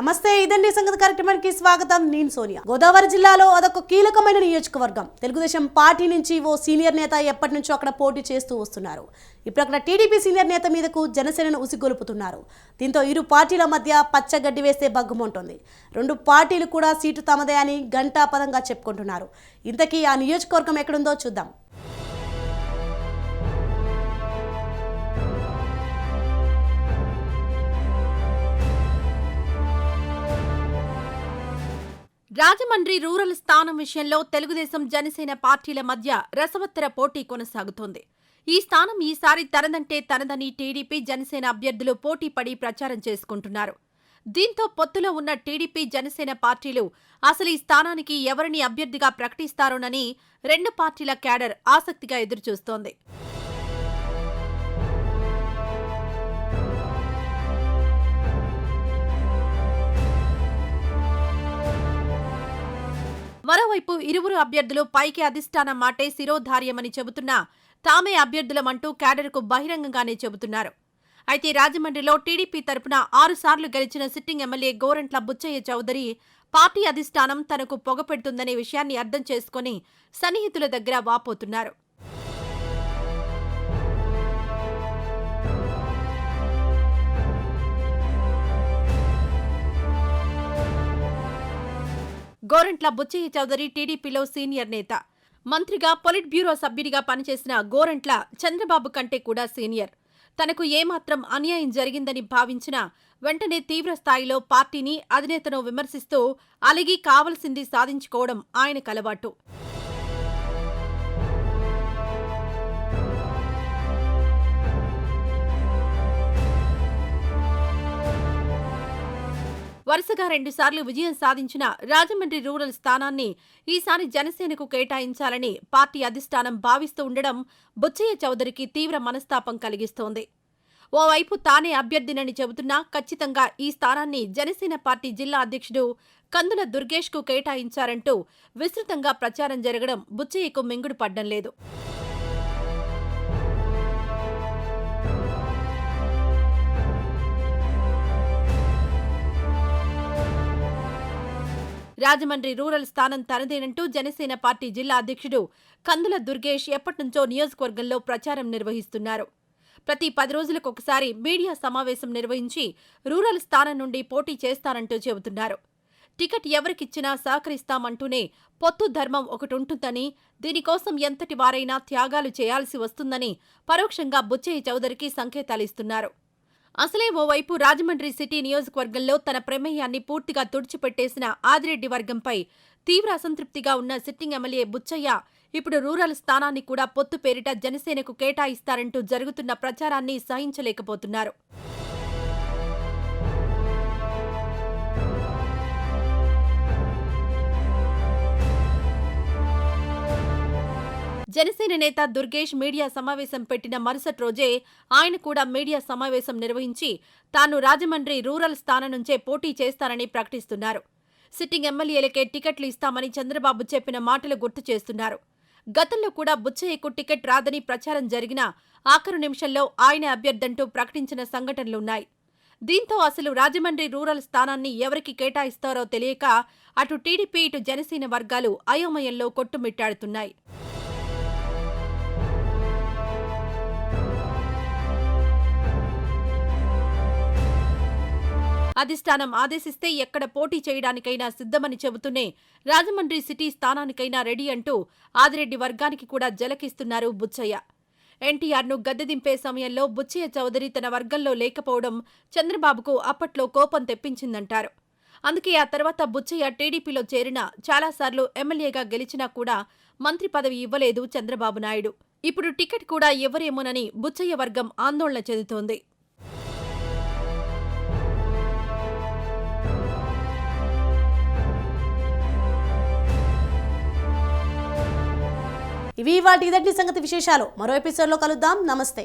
నమస్తే ఇదండి సంగతి కార్యక్రమానికి స్వాగతం. నేను సోనియా. గోదావరి జిల్లాలో అదొక కీలకమైన నియోజకవర్గం. తెలుగుదేశం పార్టీ నుంచి ఓ సీనియర్ నేత ఎప్పటి నుంచో అక్కడ పోటీ చేస్తూ వస్తున్నారు. ఇప్పుడు అక్కడ టీడీపీ సీనియర్ నేత మీదకు జనసేనను ఉసిగొలుపుతున్నారు. దీంతో ఇరు పార్టీల మధ్య పచ్చగడ్డి వేస్తే బగ్గుమంటుంది రెండు పార్టీలు కూడా సీటు తమదే అని ఘంటాపదంగా చెప్పుకుంటున్నారు. ఇంతకీ ఆ నియోజకవర్గం ఎక్కడుందో చూద్దాం. రాజమండ్రి రూరల్ స్థానం విషయంలో తెలుగుదేశం జనసేన పార్టీల మధ్య రసవత్తర పోటీ కొనసాగుతోంది. ఈ స్థానం ఈసారి తనదంటే తనదని టీడీపీ జనసేన అభ్యర్థులు పోటీ పడి ప్రచారం చేసుకుంటున్నారు. దీంతో పొత్తులో ఉన్న టీడీపీ జనసేన పార్టీలు అసలు ఈ స్థానానికి ఎవరిని అభ్యర్థిగా ప్రకటిస్తారోనని రెండు పార్టీల క్యాడర్ ఆసక్తిగా ఎదురుచూస్తోంది. మరోవైపు ఇరువురు అభ్యర్థులు పైకి అధిష్టానం మాటే శిరోధార్యమని చెబుతున్నా తామే అభ్యర్థులమంటూ క్యాడర్కు బహిరంగంగానే చెబుతున్నారు. అయితే రాజమండ్రిలో టీడీపీ తరపున ఆరుసార్లు గెలిచిన sitting MLA Gorantla Butchaiah Chowdary party అధిష్టానం తనకు పొగపెడుతుందనే విషయాన్ని అర్థం చేసుకుని సన్నిహితుల దగ్గర వాపోతున్నారు. గోరంట్ల బుచ్చయ్య చౌదరి టీడీపీలో సీనియర్ నేత. మంత్రిగా పొలిట్ బ్యూరో సభ్యుడిగా పనిచేసిన గోరంట్ల చంద్రబాబు కంటే కూడా సీనియర్. తనకు ఏమాత్రం అన్యాయం జరిగిందని భావించినా వెంటనే తీవ్ర స్థాయిలో పార్టీని అధినేతను విమర్శిస్తూ అలిగి కావలసింది సాధించుకోవడం ఆయనకు అలవాటు. వరుసగా రెండుసార్లు విజయం సాధించిన రాజమండ్రి రూరల్ స్థానాన్ని ఈసారి జనసేనకు కేటాయించాలని పార్టీ అధిష్టానం భావిస్తూ ఉండడం బుచ్చయ్య చౌదరికి తీవ్ర మనస్తాపం కలిగిస్తోంది. ఓవైపు తానే అభ్యర్థినని చెబుతున్నా ఖచ్చితంగా ఈ స్థానాన్ని జనసేన పార్టీ జిల్లా అధ్యక్షుడు కందుల దుర్గేష్కు కేటాయించారంటూ విస్తృతంగా ప్రచారం జరగడం బుచ్చయ్యకు మింగుడు పడ్డం లేదు. రాజమండ్రి రూరల్ స్థానం తనదేనంటూ జనసేన పార్టీ జిల్లా అధ్యక్షుడు కందుల దుర్గేష్ ఎప్పటినుంచో నియోజకవర్గంలో ప్రచారం నిర్వహిస్తున్నారు. ప్రతి పది రోజులకు ఒకసారి మీడియా సమావేశం నిర్వహించి రూరల్ స్థానం నుండి పోటీ చేస్తానంటూ చెబుతున్నారు. టికెట్ ఎవరికిచ్చినా సహకరిస్తామంటూనే పొత్తు ధర్మం ఒకటుంటుందని దీనికోసం ఎంతటి వారైనా త్యాగాలు చేయాల్సి వస్తుందని పరోక్షంగా బుచ్చయ్య చౌదరికి సంకేతాలిస్తున్నారు. అసలే ఓవైపు రాజమండ్రి సిటీ నియోజకవర్గంలో తన ప్రమేయాన్ని పూర్తిగా తుడిచిపెట్టేసిన ఆదిరెడ్డి వర్గంపై తీవ్ర అసంతృప్తిగా ఉన్న సిట్టింగ్ ఎమ్మెల్యే బుచ్చయ్య ఇప్పుడు రూరల్ స్థానాన్ని కూడా పొత్తు పేరిట జనసేనకు కేటాయిస్తారంటూ జరుగుతున్న ప్రచారాన్ని సహించలేకపోతున్నారు. జనసేన నేత దుర్గేష్ మీడియా సమావేశం పెట్టిన మరుసటి రోజే ఆయన కూడా మీడియా సమావేశం నిర్వహించి తాను రాజమండ్రి రూరల్ స్థానం నుంచే పోటీ చేస్తానని ప్రకటిస్తున్నారు. సిట్టింగ్ ఎమ్మెల్యేలకే టికెట్లు ఇస్తామని చంద్రబాబు చెప్పిన మాటలు గుర్తు చేస్తున్నారు. గతంలో కూడా బుచ్చయ్యకు టికెట్ రాదని ప్రచారం జరిగినా ఆఖరు నిమిషంలో ఆయన అభ్యర్థంటూ ప్రకటించిన సంఘటనలున్నాయి. దీంతో అసలు రాజమండ్రి రూరల్ స్థానాన్ని ఎవరికి కేటాయిస్తారో తెలియక అటు టీడీపీ ఇటు జనసేన వర్గాలు అయోమయంలో కొట్టుమిట్టాడుతున్నాయి. అధిష్టానం ఆదేశిస్తే ఎక్కడ పోటీ చేయడానికైనా సిద్ధమని చెబుతూనే రాజమండ్రి సిటీ స్థానానికైనా రెడీ అంటూ ఆదిరెడ్డి వర్గానికి కూడా జలకిస్తున్నారు బుచ్చయ్య. ఎన్టీఆర్ను గద్దె దింపే సమయంలో బుచ్చయ్య చౌదరి తన వర్గంలో లేకపోవడం చంద్రబాబుకు అప్పట్లో కోపం తెప్పించిందంటారు. అందుకే ఆ తర్వాత బుచ్చయ్య టీడీపీలో చేరిన చాలాసార్లు ఎమ్మెల్యేగా గెలిచినా కూడా మంత్రి పదవి ఇవ్వలేదు చంద్రబాబు నాయుడు. ఇప్పుడు టికెట్ కూడా ఇవ్వరేమోనని బుచ్చయ్య వర్గం ఆందోళన చెందుతోంది. ఇవి వాటి ఇదంటి సంగతి విశేషాలు. మరో ఎపిసోడ్లో కలుద్దాం. నమస్తే.